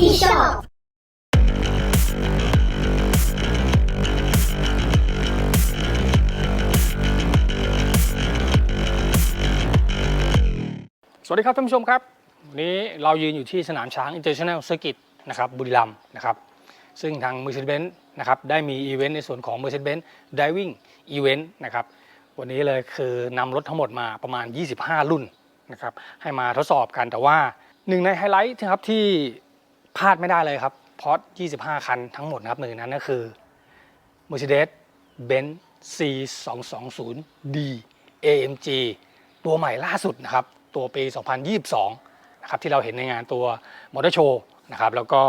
ที่ชอบ สวัสดีครับท่านผู้ชมครับ วันนี้เรายืนอยู่ที่สนามช้าง International Circuit นะครับบุรีรัมย์นะครับซึ่งทาง Mercedes-Benz นะครับได้มีอีเวนต์ในส่วนของ Mercedes-Benz Driving Event นะครับวันนี้เลยคือนำรถทั้งหมดมาประมาณ 25 รุ่นนะครับให้มาทดสอบกันแต่ว่าหนึ่งในไฮไลท์นะครับที่ พลาดไม่ได้เลยครับเพราะ 25 คันทั้งหมดนะครับหนึ่งในนั้นก็คือ Mercedes-Benz C220D AMG ตัวใหม่ล่าสุดนะครับตัวปี 2022 นะครับที่เราเห็นในงานตัวมอเตอร์โชว์นะครับแล้วก็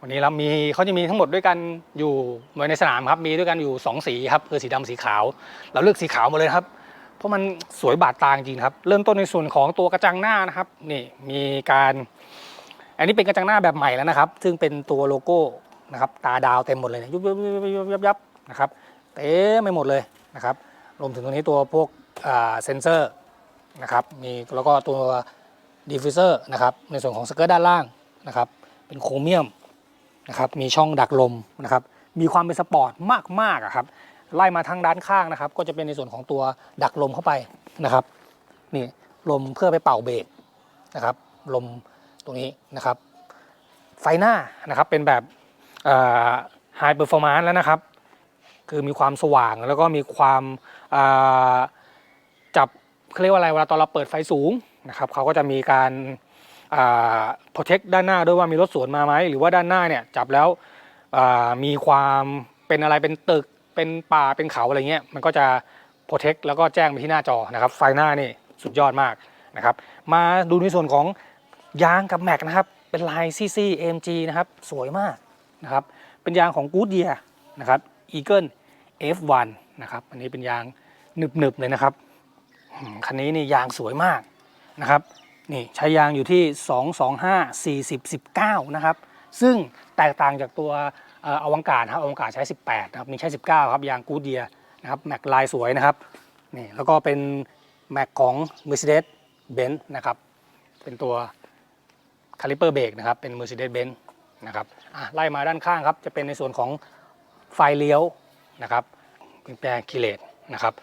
วันนี้เรามีเขาจะมีทั้งหมดด้วยกันอยู่ไว้ในสนามครับมีด้วยกันอยู่ 2 สีครับคือสีดำสีขาว เราเลือกสีขาวหมาเลยครับ เพราะมันสวยบาดตาจริงครับ เริ่มต้นในส่วนของตัวกระจังหน้านะครับนี่มีการ อันนี้เป็นกระจังหน้าแบบใหม่แล้วนะครับ ซึ่งเป็นตัวโลโก้นะครับตาดาวเต็มหมดเลยยุบยับยุบยับยับยับนะครับเต็มไปหมดเลยนะครับรวมถึงตรงนี้ตัวพวกเซนเซอร์นะครับมีแล้วก็ตัวดีฟิวเซอร์นะครับในส่วนของสเกิร์ตด้านล่างนะครับเป็นโครเมียมนะครับมีช่องดักลมนะครับมีความเป็นสปอร์ตมากๆครับไล่มาทางด้านข้างนะครับ ก็จะเป็นในส่วนของตัวดักลมเข้าไปนะครับนี่ลมเพื่อไปเป่าเบรกนะครับลม ตรงนี้นะครับ ไฟหน้านะครับเป็นแบบไฮเปอร์ฟอร์มานซ์แล้วนะครับ คือมีความสว่างแล้วก็มีความาจับเรียกว่าอะไรเวลาตอนเราเปิดไฟสูงนะครับเขาก็จะมีการโปรเทคด้านหน้าด้วยว่ามีรถสวนมาไหมหรือว่าด้านหน้าเนี่ยจับแล้วมีความเป็นอะไรเป็นตึกเป็นป่าเป็นเขาอะไรเงี้ยมันก็จะโปรเทคแล้วก็แจ้งไปที่หน้าจอนะครับ ไฟหน้านี่สุดยอดมากนะครับ มาดูในส่วนของ ยางกับแม็กนะครับ เป็นลาย CC AMG นะครับ สวยมากนะครับ เป็นยางของ Goodyear นะครับ Eagle F1 นะครับ อันนี้เป็นยางหนึบๆเลยนะครับ คันนี้นี่ยางสวยมากนะครับ นี่ใช้ยางอยู่ที่ 225 40 19 นะครับ ซึ่งแตกต่างจากตัวอวังการครับอวังการใช้ 18 นะครับ นี่ใช้ 19 ครับ ยาง Goodyear นะครับ แม็กลายสวยนะครับ นี่แล้วก็เป็นแม็กของ Mercedes-Benz นะครับ เป็นตัว คาลิเปอร์เบรกนะครับเป็น Mercedes-Benz นะครับอะไล่มาด้านข้างครับจะเป็นในส่วนของไฟเลี้ยวนะครับเป็นแปลงกิเลสนะครับ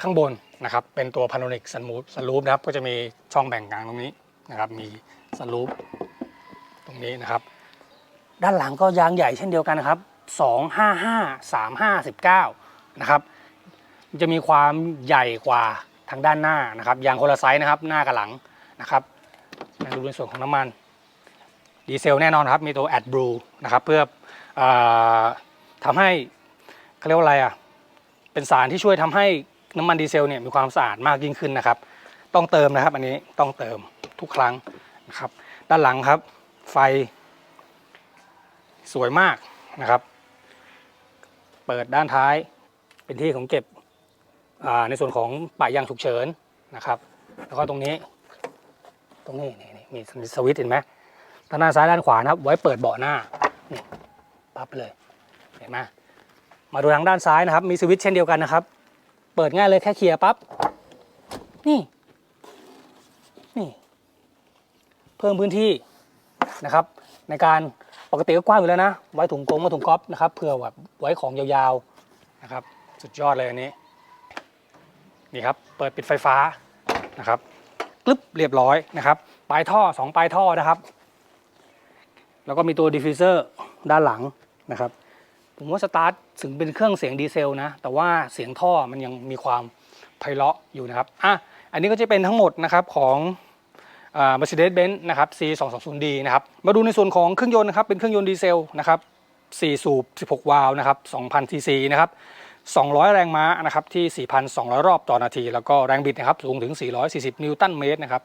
ข้างบนนะครับเป็นตัวพาโนนิกซันมูฟซันรูฟนะครับก็จะมีช่องแบ่งกลางตรงนี้นะครับมีซันรูฟตรงนี้นะครับ ด้านหลังก็ยางใหญ่เช่นเดียวกันนะครับ 255 35 19นะครับจะมีความใหญ่กว่าทางด้านหน้านะครับยางคนละไซส์นะครับหน้ากับหลังนะครับมาดูในส่วนของน้ำมัน ดีเซลแน่นอนครับ มีตัว AdBlue นะครับเพื่ออทำให้เขาเรียกว่าอะไรอะเป็นสารที่ช่วยทำให้น้ำมันดีเซลเนี่ยมีความสะอาดมากยิ่งขึ้นนะครับ ต้องเติมนะครับ อันนี้ต้องเติมทุกครั้งนะครับ ด้านหลังครับ ไฟสวยมากนะครับ เปิดด้านท้ายเป็นที่ของเก็บในส่วนของป่ายางฉุกเฉินนะครับ แล้วก็ตรงนี้ ตรงนี้นี่มีสวิตช์เห็นไหม ด้านหน้าซ้ายด้านขวานะครับ ไว้เปิดเบาะหน้านี่ปั๊บไปเลยเห็นไหมมาดูทางด้านซ้ายนะครับ มีสวิตช์เช่นเดียวกันนะครับ เปิดง่ายเลยแค่เคลียร์ปั๊บนี่นี่ เพิ่มพื้นที่นะครับ ในการปกติก็กว้างอยู่แล้วนะ ไว้ถุงกงมาถุงก๊อฟนะครับเผื่อแบบไว้ของยาวๆนะครับ สุดยอดเลยอันนี้ นี่ครับ เปิดปิดไฟฟ้านะครับกลึบเรียบร้อยนะครับ ปลายท่อ 2 ปลายท่อนะครับ แล้วก็มีตัวดิฟฟิวเซอร์ด้านหลังนะครับ ผมว่าสตาร์ทถึงเป็นเครื่องเสียงดีเซลนะ แต่ว่าเสียงท่อมันยังมีความไพเราะอยู่นะครับอะอันนี้ก็จะเป็นทั้งหมดนะครับของอ Mercedes-Benz นะครับ C220D นะครับ มาดูในส่วนของเครื่องยนต์นะครับ เป็นเครื่องยนต์ดีเซลนะครับ 4 สูบ 16 วาล์วนะครับ2,000ซีซีนะครับ 200 แรงม้านะครับที่ 4,200 รอบต่อนาที แล้วก็แรงบิดนะครับ สูงถึง 440 นิวตันเมตรนะครับ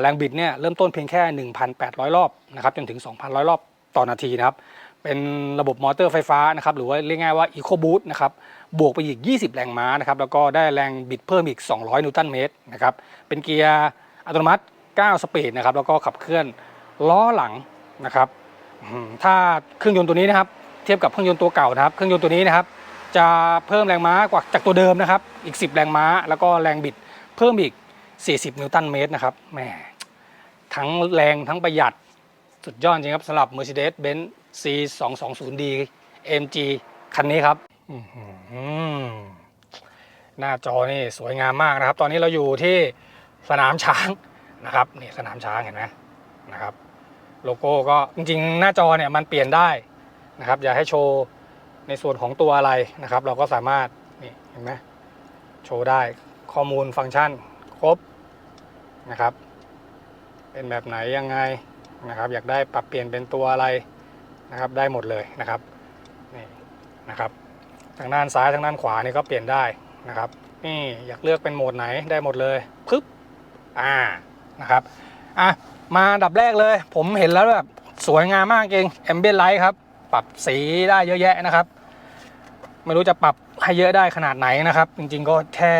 แรงบิดเนี่ยเริ่มต้นเพียงแค่ 1,800 รอบนะครับจนถึง 2,100 รอบต่อนาทีนะครับ เป็นระบบมอเตอร์ไฟฟ้านะครับหรือว่าเรียกง่ายว่า Eco Boost นะครับบวกไปอีก 20 แรงม้านะครับแล้วก็ได้แรงบิดเพิ่มอีก 200 นิวตันเมตรนะครับเป็นเกียร์อัตโนมัติ 9 สปีดนะครับแล้วก็ขับเคลื่อนล้อหลังนะครับถ้าเครื่องยนต์ตัวนี้นะครับเทียบกับเครื่องยนต์ตัวเก่านะครับ เครื่องยนต์ตัวนี้นะครับ จะเพิ่มแรงม้ากว่าจากตัวเดิมนะครับอีก 10 แรงม้า แล้วก็แรงบิดเพิ่มอีก 40 นิวตันเมตรนะครับแหมทั้งแรงทั้งประหยัดสุดยอดจริงครับสำหรับ Mercedes-Benz C 2 2 0 D AMG คันนี้ครับอื้อหือหน้าจอนี่สวยงามมากนะครับ ตอนนี้เราอยู่ที่สนามช้างนะครับนี่สนามช้างเห็นไหมนะครับ โลโก้ก็จริงๆ หน้าจอเนี่ยมันเปลี่ยนได้นะครับ อยากให้โชว์ในส่วนของตัวอะไรนะครับ เราก็สามารถนี่เห็นไหมโชว์ได้ข้อมูลฟังก์ชัน ครบนะครับ เป็นแบบไหนยังไงนะครับ อยากได้ปรับเปลี่ยนเป็นตัวอะไรนะครับ ได้หมดเลยนะครับนี่นะครับทางด้านซ้ายทางด้านขวานี่ก็เปลี่ยนได้นะครับนี่อยากเลือกเป็นโหมดไหนได้หมดเลยปึ๊บอ่านะครับอะมาดับแรกเลย ผมเห็นแล้วแบบสวยงามมากจริงแอมเบียนไลท์ครับ ปรับสีได้เยอะแยะนะครับ ไม่รู้จะปรับให้เยอะได้ขนาดไหนนะครับ จริงๆก็แค่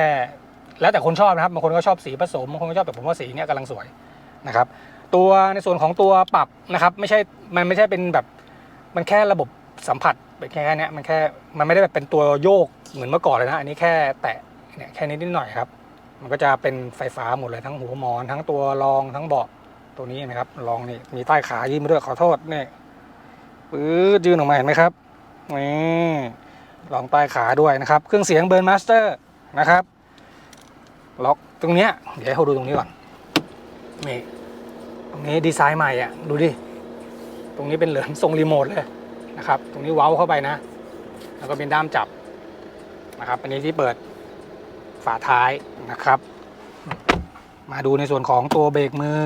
แล้วแต่คนชอบนะครับบางคนก็ชอบสีผสมบางคนก็ชอบแต่ผมว่าสีเนี้ยกำลังสวยนะครับ ตัวในส่วนของตัวปรับนะครับ ไม่ใช่มันไม่ใช่เป็นแบบมันแค่ระบบสัมผัสเป็นแค่นี้มันแค่มันไม่ได้แบบเป็นตัวโยกเหมือนเมื่อก่อนเลยนะ อันนี้แค่แตะเนี่ยแค่นี้นิดหน่อยครับ มันก็จะเป็นไฟฟ้าหมดเลยทั้งหัวหมอน ทั้งตัวรองทั้งเบาะตัวนี้นะครับรองนี่มีใต้ขายื่นมาด้วยขอโทษนี่ปื๊ดยื่นออกมาเห็นไหมครับนี่รองใต้ขาด้วยนะครับ เครื่องเสียงเบิร์นมาสเตอร์นะครับ ล็อกตรงเนี้ยเดี๋ยวให้เขาดูตรงนี้ก่อนนี่ตรงนี้ดีไซน์ใหม่อะดูดิตรงนี้เป็นเหลืองทรงรีโมทเลยนะครับ ตรงนี้เว้าเข้าไปนะ แล้วก็เป็นด้ามจับนะครับอันนี้ที่เปิดฝาท้ายนะครับ มาดูในส่วนของตัวเบรกมือ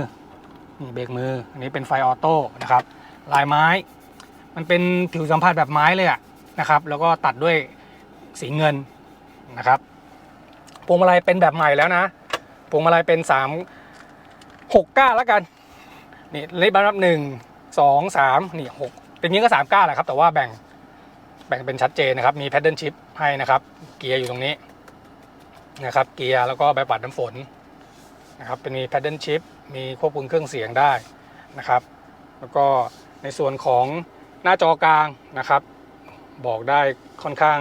นี่เบรกมือ อันนี้เป็นไฟออโต้นะครับ ลายไม้ มันเป็นผิวสัมผัสแบบไม้เลยอะนะครับ แล้วก็ตัดด้วยสีเงินนะครับ พวงมาลัยเป็นแบบใหม่แล้วนะพวงมาลัยเป็นสามหกก้าแล้วกัน นี่เลขบันับหนึ่งสองสามนี่หกเป็นงนี้ก็สามก้าแหละครับ แต่ว่าแบ่งแบ่งเป็นชัดเจนนะครับ มีแพดเดิลชิพให้นะครับ เกียร์อยู่ตรงนี้นะครับ เกียร์แล้วก็ใบปัดน้ำฝนนะครับ เป็นมีแพดเดิลชิพมีควบคุมเครื่องเสียงได้นะครับ แล้วก็ในส่วนของหน้าจอกลางนะครับ บอกได้ค่อนข้าง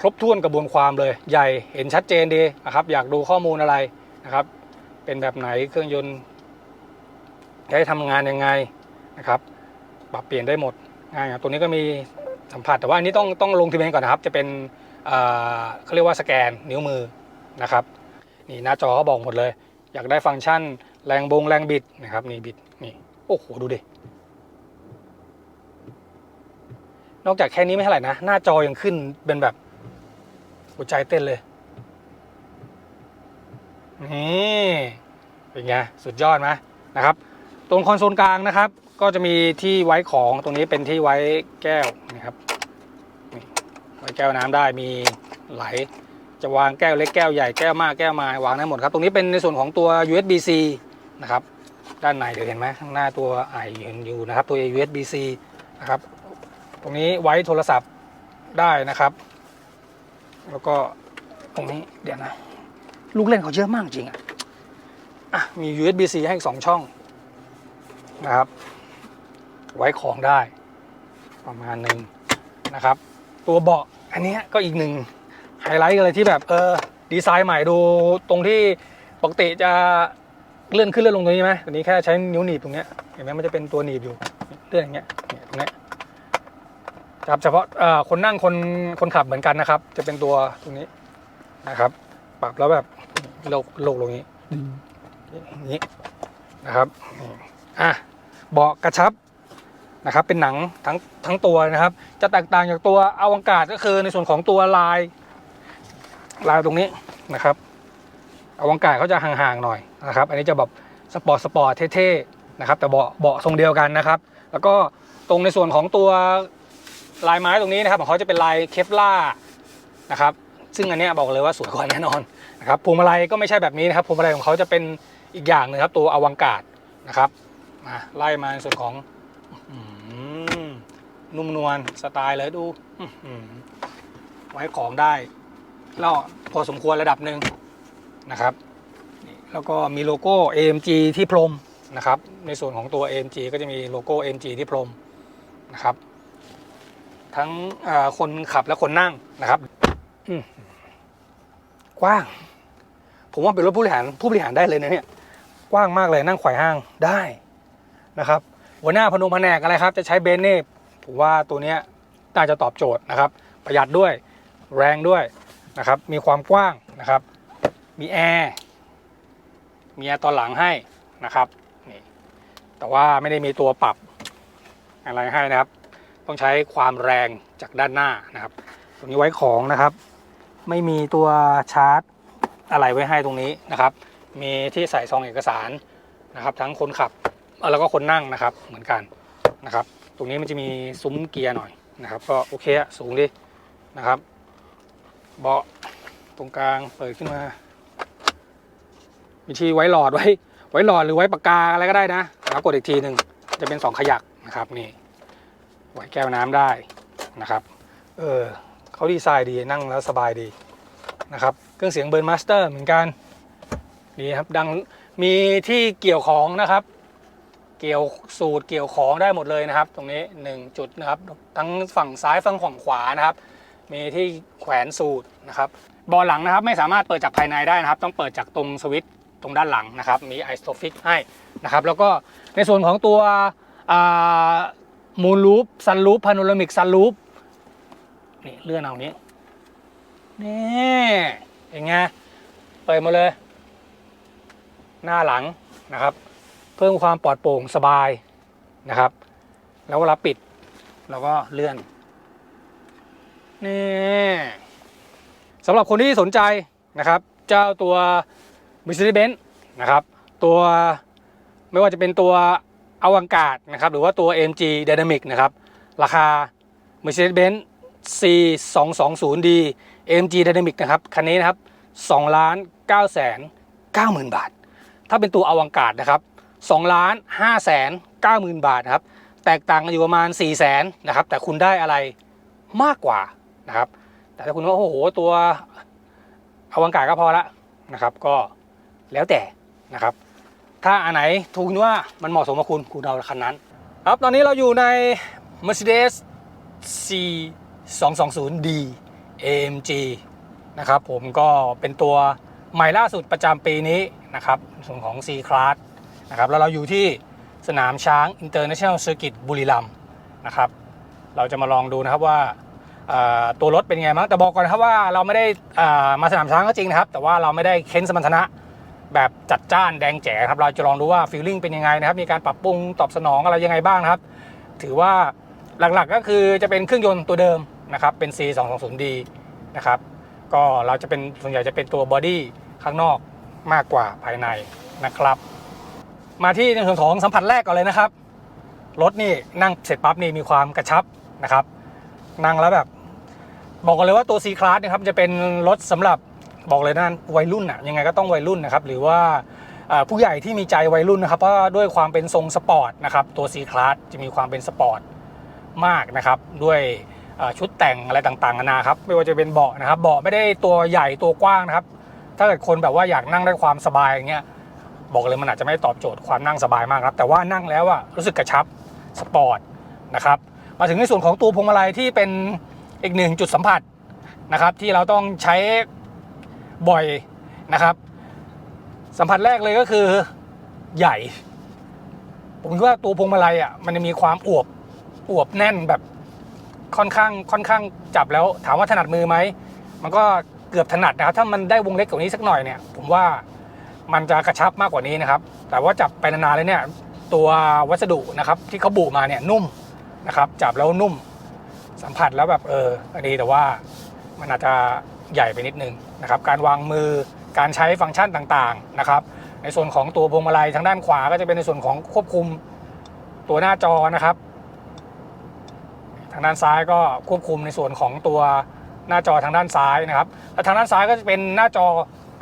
ครบถ้วนกระบวนความเลยใหญ่เห็นชัดเจนดีนะครับ อยากดูข้อมูลอะไรนะครับ เป็นแบบไหนเครื่องยนต์ใช้ทำงานยังไงนะครับ ปรับเปลี่ยนได้หมดง่ายครับตัวนี้ก็มีสัมผัสแต่ว่าอันนี้ต้องต้องลงทะเบียนก่อนนะครับ จะเป็นเอ่อเขาเรียกว่าสแกนนิ้วมือนะครับนี่หน้าจอเขาบอกหมดเลย อยากได้ฟังก์ชันแรงบงแรงบิดนะครับนี่บิดนี่โอ้โหดูดินอกจากแค่นี้ไม่เท่าไหร่นะ หน้าจอยังขึ้นเป็นแบบ หัวใจเต้นเลย นี่เป็นไง สุดยอดไหมนะครับ ตรงคอนโซลกลางนะครับ ก็จะมีที่ไว้ของตรงนี้เป็นที่ไว้แก้วนะครับไว้แก้วน้ำได้มีไหล จะวางแก้วเล็กแก้วใหญ่แก้วมากแก้วมาวางได้หมดครับ ตรงนี้เป็นในส่วนของตัว USB-C นะครับด้านในเดี๋ยวเห็นไหมข้างหน้าตัวไอเห็นอยู่นะครับตัว USB-C นะครับ ตรงนี้ไว้โทรศัพท์ได้นะครับ แล้วก็ตรงนี้เดี๋ยวนะ ลูกเล่นเขาเยอะมากจริงอะอะมี USB-C ให้อีกสองช่องนะครับ ไว้ของได้ ประมาณหนึ่งนะครับ ตัวเบาะอันนี้ก็อีกหนึ่งไฮไลท์กันเลยที่แบบเออดีไซน์ใหม่ดูตรงที่ปกติจะเลื่อนขึ้นเลื่อนลงตรงนี้ไหมอันนี้แค่ใช้นิ้วหนีบตรงเนี้ยเห็นไหมมันจะเป็นตัวหนีบอยู่เลื่อนอย่างเงี้ยเนี่ยตรงเนี้ย ครับเฉพาะคนนั่งคนคนขับเหมือนกันนะครับ จะเป็นตัวตรงนี้นะครับ ปรับแล้วแบบโลกโลกลงอย่างนี้นี้นะครับอะเบาะกระชับนะครับ เป็นหนังทั้งทั้งตัวนะครับ จะแตกต่างจากตัวอวกาศก็คือในส่วนของตัวลาย ลายตรงนี้นะครับอวกาศเขาจะห่างๆหน่อยนะครับ อันนี้จะแบบสปอร์ตสปอร์ตเท่ๆนะครับ แต่เบาะเบาะทรงเดียวกันนะครับ แล้วก็ตรงในส่วนของตัว ลายไม้ตรงนี้นะครับของเขาจะเป็นลายเคฟล่านะครับซึ่งอันนี้บอกเลยว่าสวยกว่าแน่นอนนะครับพวงมาลัยก็ไม่ใช่แบบนี้นะครับพวงมาลัยของเขาจะเป็นอีกอย่างหนึงครับตัวอวังกาศนะครับมาไล่มาในส่วนของอนุ่มนวลสไตล์เลยดูไว้ของได้แล้วพอสมควรระดับหนึ่งนะครับนี่แล้วก็มีโลโก้ AMG ที่พรมนะครับในส่วนของตัว AMG ก็จะมีโลโก้ AMG ที่พรมนะครับ ทั้งคนขับและคนนั่งนะครับกว้าง ผมว่าเป็นรถผู้บริหารผู้บริหารได้เลยนะเนี่ยกว้างมากเลยนั่งไขว่ห้างได้นะครับ หัวหน้าพนมแผนกอะไรครับ จะใช้เบนซ์นี่ผมว่าตัวเนี้ยน่าจะตอบโจทย์นะครับ ประหยัดด้วยแรงด้วยนะครับ มีความกว้างนะครับ มีแอร์มีแอร์ตอนหลังให้นะครับนี่แต่ว่าไม่ได้มีตัวปรับอะไรให้นะครับ ต้องใช้ความแรงจากด้านหน้านะครับ ตรงนี้ไว้ของนะครับ ไม่มีตัวชาร์จอะไรไว้ให้ตรงนี้นะครับ มีที่ใส่ซองเอกสารนะครับ ทั้งคนขับแล้วก็คนนั่งนะครับเหมือนกันนะครับ ตรงนี้มันจะมีซุ้มเกียร์หน่อยนะครับ ก็โอเคอะสูงดีนะครับเบาะตรงกลางเปิดขึ้นมา มีที่ไว้หลอดไว้ ไว้หลอดหรือไว้ปากกาอะไรก็ได้นะแล้วกดอีกทีหนึ่งจะเป็นสองขยักนะครับนี่ ไว้แก้วน้ำได้นะครับ เออเขาดีไซน์ดีนั่งแล้วสบายดีนะครับ เครื่องเสียงเบิร์นมาสเตอร์เหมือนกันดีครับดังมีที่เกี่ยวของนะครับ เกี่ยวสูตรเกี่ยวของได้หมดเลยนะครับ ตรงนี้ 1 จุดนะครับ ทั้งฝั่งซ้ายฝั่งขวานะครับ มีที่แขวนสูตรนะครับบาะหลังนะครับไม่สามารถเปิดจากภายในได้นะครับ ต้องเปิดจากตรงสวิตช์ตรงด้านหลังนะครับ มีไอสโตฟิกให้นะครับ แล้วก็ในส่วนของตัว มูลลูปซันลูปพาโนรามิกซันลูปนี่เลื่อนเอานี้นี่อย่างไงเปิดมาเลย หน้าหลังนะครับ เพิ่มความปลอดโปร่งสบายนะครับ แล้วเวลาปิดเราก็เลื่อนนี่สำหรับคนที่สนใจนะครับ เจ้าตัว Mercedes-Benz นะครับ ตัวไม่ว่าจะเป็นตัว อวังกาศนะครับหรือว่าตัว AMG Dynamic นะครับราคา Mercedes-Benz C 2 2 0 D AMG Dynamic นะครับคันนี้นะครับ2ล้าน9แสน9หมื่นบาท ถ้าเป็นตัวอวังกาศนะครับ2ล้าน5แสน9หมื่นบาทนะครับแตกต่างกันอยู่ประมาณ 4 0 0แสนนะครับแต่คุณได้อะไรมากกว่านะครับแต่ถ้าคุณว่าโอ้โหตัวอวังกาศก็พอละนะครับก็แล้วแต่นะครับ ถ้าอันไหนถูกว่ามันเหมาะสมกับคุณคุณเอาคันนั้น ครับตอนนี้เราอยู่ใน Mercedes C 2 2 0 D AMG นะครับผมก็เป็นตัวใหม่ล่าสุดประจำปีนี้นะครับส่วนของ C Class นะครับแล้วเราอยู่ที่สนามช้าง International Circuit บุรีรัมย์นะครับเราจะมาลองดูนะครับว่าตัวรถเป็นไงบ้างแต่บอกก่อนนะครับว่าเราไม่ได้อ่ามาสนามช้างก็จริงนะครับ แต่ว่าเราไม่ได้เค้นสมรรถนะ แบบจัดจ้านแดงแจ๋ครับ เราจะลองดูว่าฟีลลิ่งเป็นยังไงนะครับ มีการปรับปรุงตอบสนองอะไรยังไงบ้างนะครับ ถือว่าหลักๆก็คือจะเป็นเครื่องยนต์ตัวเดิมนะครับ เป็น C 2 2 0 D นะครับ ก็เราจะเป็นส่วนใหญ่จะเป็นตัวบอดี้ข้างนอกมากกว่าภายในนะครับ มาที่ในส่วนของสัมผัสแรกก่อนเลยนะครับ รถนี่นั่งเสร็จปั๊บนี่มีความกระชับนะครับ นั่งแล้วแบบ บอกกันเลยว่าตัว C Class นะครับจะเป็นรถสำหรับ บอกเลยนะวัยรุ่นอะยังไงก็ต้องวัยรุ่นนะครับหรือว่าผู้ใหญ่ที่มีใจวัยรุ่นนะครับเพราะด้วยความเป็นทรงสปอร์ตนะครับตัว C Class จะมีความเป็นสปอร์ตมากนะครับด้วยชุดแต่งอะไรต่างๆนานาครับไม่ว่าจะเป็นเบาะนะครับเบาะไม่ได้ตัวใหญ่ตัวกว้างนะครับถ้าเกิดคนแบบว่าอยากนั่งได้ความสบายอย่างเงี้ยบอกเลยมันอาจจะไม่ตอบโจทย์ความนั่งสบายมากครับแต่ว่านั่งแล้วอะรู้สึกกระชับสปอร์ตนะครับมาถึงในส่วนของตัวพวงมาลัยที่เป็นอีกหนึ่งจุดสัมผัสนะครับที่เราต้องใช้ บ่อยนะครับ สัมผัสแรกเลยก็คือใหญ่ ผมคิดว่าตัวพวงมาลัยอะมันจะมีความอวบอวบแน่นแบบค่อนข้างค่อนข้างจับแล้ว ถามว่าถนัดมือไหมมันก็เกือบถนัดนะครับถ้ามันได้วงเล็กกว่านี้สักหน่อยเนี่ยผมว่ามันจะกระชับมากกว่านี้นะครับ แต่ว่าจับไปนานๆเลยเนี่ยตัววัสดุนะครับที่เขาบุมาเนี่ยนุ่มนะครับ จับแล้วนุ่มสัมผัสแล้วแบบเออดีแต่ว่ามันอาจจะ ใหญ่ไปนิดนึงนะครับการวางมือการใช้ฟังก์ชันต่างๆนะครับในส่วนของตัวพวงมาลัยทางด้านขวาก็จะเป็นในส่วนของควบคุมตัวหน้าจอนะครับ ทางด้านซ้ายก็ควบคุมในส่วนของตัวหน้าจอทางด้านซ้ายนะครับและทางด้านซ้ายก็จะเป็นหน้าจอ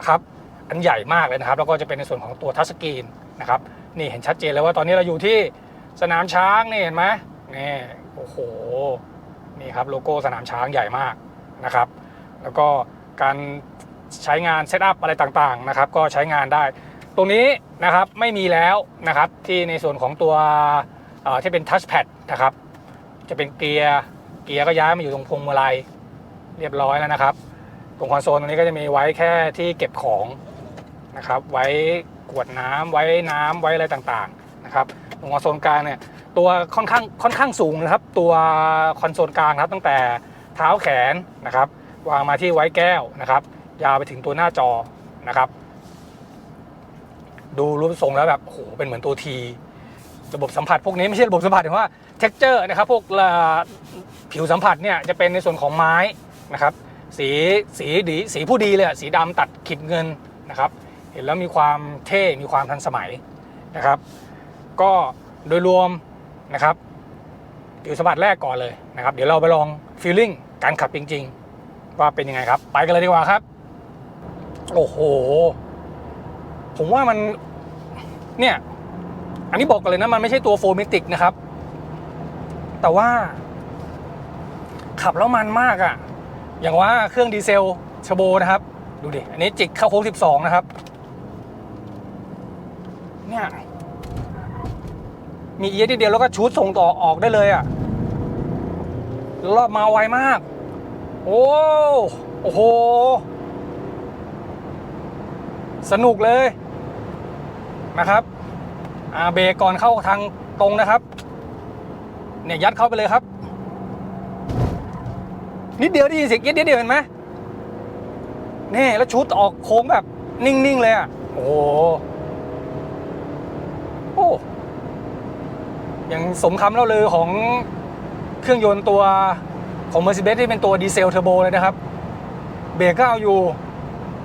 ครับอันใหญ่มากเลยนะครับ แล้วก็จะเป็นในส่วนของตัวทัชสกรีนนะครับนี่เห็นชัดเจนเลยว่าตอนนี้เราอยู่ที่สนามช้างนี่เห็นไหมนี่โอ้โหนี่ครับโลโก้สนามช้างใหญ่มากนะครับ แล้วก็การใช้งานเซตอัพอะไรต่างๆนะครับก็ใช้งานได้ ตรงนี้นะครับไม่มีแล้วนะครับที่ในส่วนของตัวที่เป็นทัชแพดนะครับจะเป็นเกียร์เกียร์ก็ย้ายมาอยู่ตรงพวงมาลัยเรียบร้อยแล้วนะครับ ตรงคอนโซลตรงนี้ก็จะมีไว้แค่ที่เก็บของนะครับไว้กวดน้ำไว้น้ำไว้อะไรต่างๆนะครับตรงคอนโซลกลางเนี่ยตัวค่อนข้างค่อนข้างสูงนะครับ ตัวคอนโซลกลางครับตั้งแต่เท้าแขนนะครับ วางมาที่ไว้แก้วนะครับ ยาวไปถึงตัวหน้าจอนะครับ ดูรูปทรงแล้วแบบโอ้โหเป็นเหมือนตัวทีระบบสัมผัสพวกนี้ไม่ใช่ระบบสัมผัสแต่ว่า texture นะครับ พวกผิวสัมผัสเนี่ยจะเป็นในส่วนของไม้นะครับ สีสีดีสีผู้ดีเลยสีดำตัดขีดเงินนะครับ เห็นแล้วมีความเท่มีความทันสมัยนะครับ ก็โดยรวมนะครับผิวสัมผัสแรกก่อนเลยนะครับ เดี๋ยวเราไปลองฟีลลิ่งการขับจริง ๆ ว่าเป็นยังไงครับ ไปกันเลยดีกว่าครับ โอ้โห ผมว่ามัน เนี่ย อันนี้บอกกันเลยนะ มันไม่ใช่ตัวโฟมิติกนะครับ แต่ว่า ขับแล้วมันมากอะ่ะ อย่างว่าเครื่องดีเซลเทอร์โบนะครับ ดูดิ อันนี้จิกเข้าโค้ง12 นะครับ เนี่ย มีเอียดเดียวแล้วก็ชูดส่งต่อออกได้เลยอะ่ะรอบมาไวมาก โอ้โอ้โห สนุกเลยนะครับอ่าเบรกก่อนเข้าทางตรงนะครับ เนี่ยยัดเข้าไปเลยครับ นิดเดียวได้ยินเสียงยดนิดเดียวเห็นไหมนี่แล้วชุดออกโค้งแบบนิ่ง ๆ เลยอะ โอ้โหโอ้ยังสมคำเล่าเลือของเครื่องยนต์ตัว ของ Mercedes ที่เป็นตัวดีเซลเทอร์โบเลยนะครับ เบรกก็เอาอยู่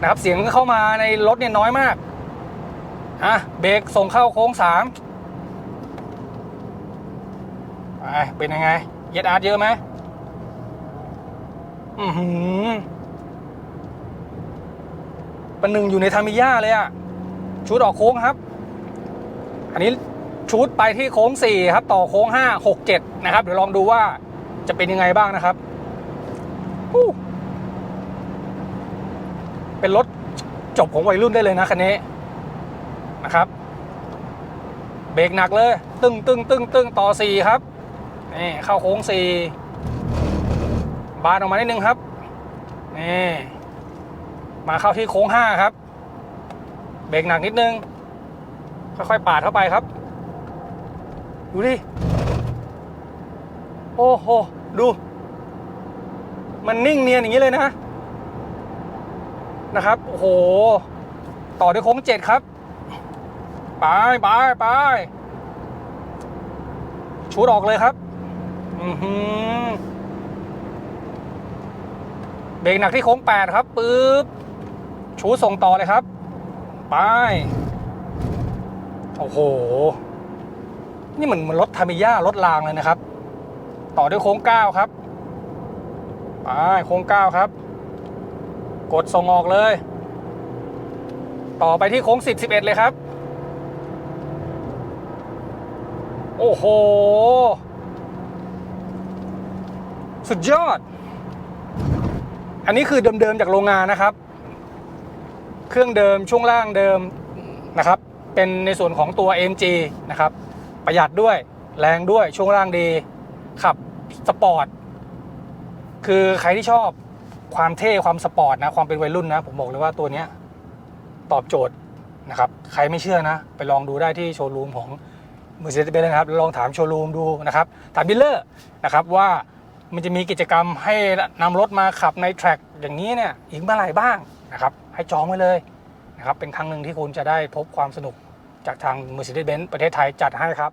นะครับ เสียงก็เข้ามาในรถเนี่ยน้อยมาก อะ เบรกส่งเข้าโค้งสามไปเป็นยังไง เย็ดอาร์ตเยอะไหมอือหือประหนึ่งอยู่ในทามิย่าเลยอะชุดออกโค้งครับ อันนี้ชุดไปที่โค้ง 4 ครับ ต่อโค้ง 5 6 7 นะครับ เดี๋ยวลองดูว่า จะเป็นยังไงบ้างนะครับ เป็นรถจบของวัยรุ่นได้เลยนะคันนี้นะครับ เบรกหนักเลย ตึ้งตึ้งตึ้งตึ้งต่อ4ครับนี่เข้าโค้ง4บานออกมานิดนึงครับนี่มาเข้าที่โค้ง5ครับ เบรกหนักนิดนึง ค่อยๆปาดเข้าไปครับ ดูดิ โอ้โห ดู มันนิ่งเนียนอย่างนี้เลยนะ นะครับ โอ้โห ต่อด้วยโค้ง7ครับ ไปไปไปชูดออกเลยครับ อือหือเบรกหนักที่โค้งแปดครับปึ๊บชูส่งต่อเลยครับ ไป โอ้โห นี่เหมือนมือนรถทามิย่ารถรางเลยนะครับ ต่อด้วยโค้งเก้าครับไปโค้งเก้าครับ กดส่งออกเลย ต่อไปที่โค้งสิบสิบเอ็ดเลยครับ โอ้โห สุดยอด อันนี้คือเดิมๆจากโรงงานนะครับ เครื่องเดิมช่วงล่างเดิมนะครับ เป็นในส่วนของตัว AMG นะครับ ประหยัดด้วยแรงด้วยช่วงล่างดี ขับสปอร์ตคือใครที่ชอบความเท่ความสปอร์ตนะความเป็นวัยรุ่นนะ ผมบอกเลยว่าตัวเนี้ยตอบโจทย์นะครับ ใครไม่เชื่อนะ ไปลองดูได้ที่โชว์รูมของ Mercedes-Benz นะครับลองถามโชว์รูมดูนะครับ ถามดีลเลอร์นะครับว่ามันจะมีกิจกรรมให้นำรถมาขับในแทร็กอย่างนี้เนี่ยอีกเมื่อไหร่บ้างนะครับ ให้จองไว้เลยนะครับ เป็นครั้งหนึ่งที่คุณจะได้พบความสนุกจากทาง Mercedes-Benz ประเทศไทยจัดให้ครับ